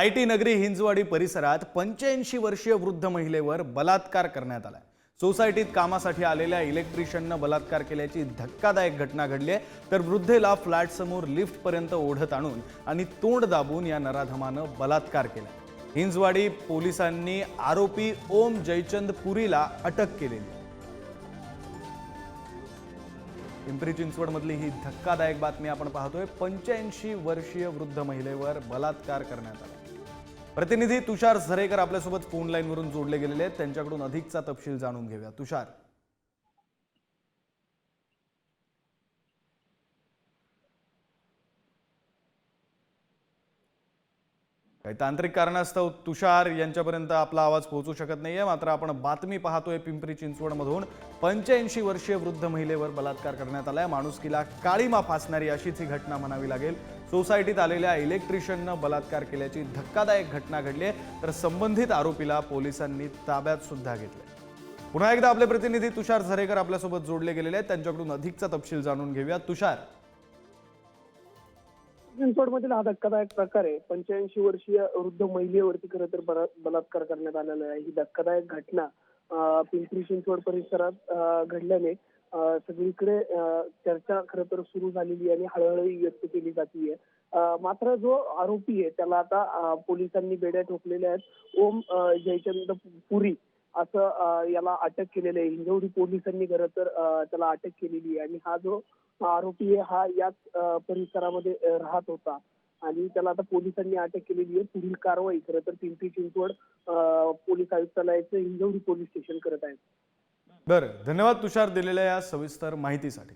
I T नगरी हिंजवाडी परिसरात पंच्याऐंशी वर्षीय वृद्ध महिलेवर बलात्कार करण्यात आलाय. सोसायटीत कामासाठी आलेल्या इलेक्ट्रिशियननं बलात्कार केल्याची धक्कादायक घटना घडली आहे. तर वृद्धेला फ्लॅटसमोर लिफ्टपर्यंत ओढत आणून आणि तोंड दाबून या नराधमानं बलात्कार केला. हिंजवाडी पोलिसांनी आरोपी ओम जयचंद पुरीला अटक केलेली. पिंपरी चिंचवडमधली ही धक्कादायक बातमी आपण पाहतोय. पंच्याऐंशी वर्षीय वृद्ध महिलेवर बलात्कार करण्यात आला. प्रतिनिधी तुषार झरेकर आपल्यासोबत फोन लाईनवरून जोडले गेलेले आहेत. त्यांच्याकडून अधिकचा तपशील जाणून घेऊया. तुषार. काही तांत्रिक कारणास्तव तुषार यांच्यापर्यंत आपला आवाज पोहोचू शकत नाहीये. मात्र आपण बातमी पाहतोय पिंपरी चिंचवडमधून. पंच्याऐंशी वर्षीय वृद्ध महिलेवर बलात्कार करण्यात आलाय. माणुसकीला काळीमा फासणारी अशीच ही घटना म्हणावी लागेल. सोसायटीत आलेल्या इलेक्ट्रिशियननं बलात्कार केल्याची धक्कादायक घटना घडली आहे. तर संबंधित आरोपीला पोलिसांनी ताब्यात सुद्धा घेतलंय. पुन्हा एकदा आपले प्रतिनिधी तुषार झरेकर आपल्यासोबत जोडले गेलेले आहेत. त्यांच्याकडून अधिकचा तपशील जाणून घेऊया तुषार. चिंचवडमधील हा धक्कादायक प्रकार आहे. पंच्याऐंशी वर्षीय वृद्ध महिलेवरती खरं तर बलात्कार करण्यात आलेला आहे. ही धक्कादायक घटना पिंपरी चिंचवड परिसरात घडल्याने सगळीकडे चर्चा खरं तर सुरू झालेली आहे आणि हळूहळू व्यक्त केली जातीये. मात्र जो आरोपी आहे त्याला आता पोलिसांनी बेड्या ठोकलेल्या आहेत. ओम जयचंद पुरी असं याला अटक केलेलं आहे. हिंजवडी पोलिसांनी खरं तर त्याला अटक केलेली आहे. आणि हा जो आरोपी आहे हा याच परिसरामध्ये राहत होता. आणि त्याला आता पोलिसांनी अटक केलेली आहे. पुढील कारवाई खरं तर पिंपरी चिंचवड पोलीस आयुक्तालयाचं हिंजवडी पोलीस स्टेशन करत आहेत. बरं धन्यवाद तुषार दिलेल्या या सविस्तर माहितीसाठी.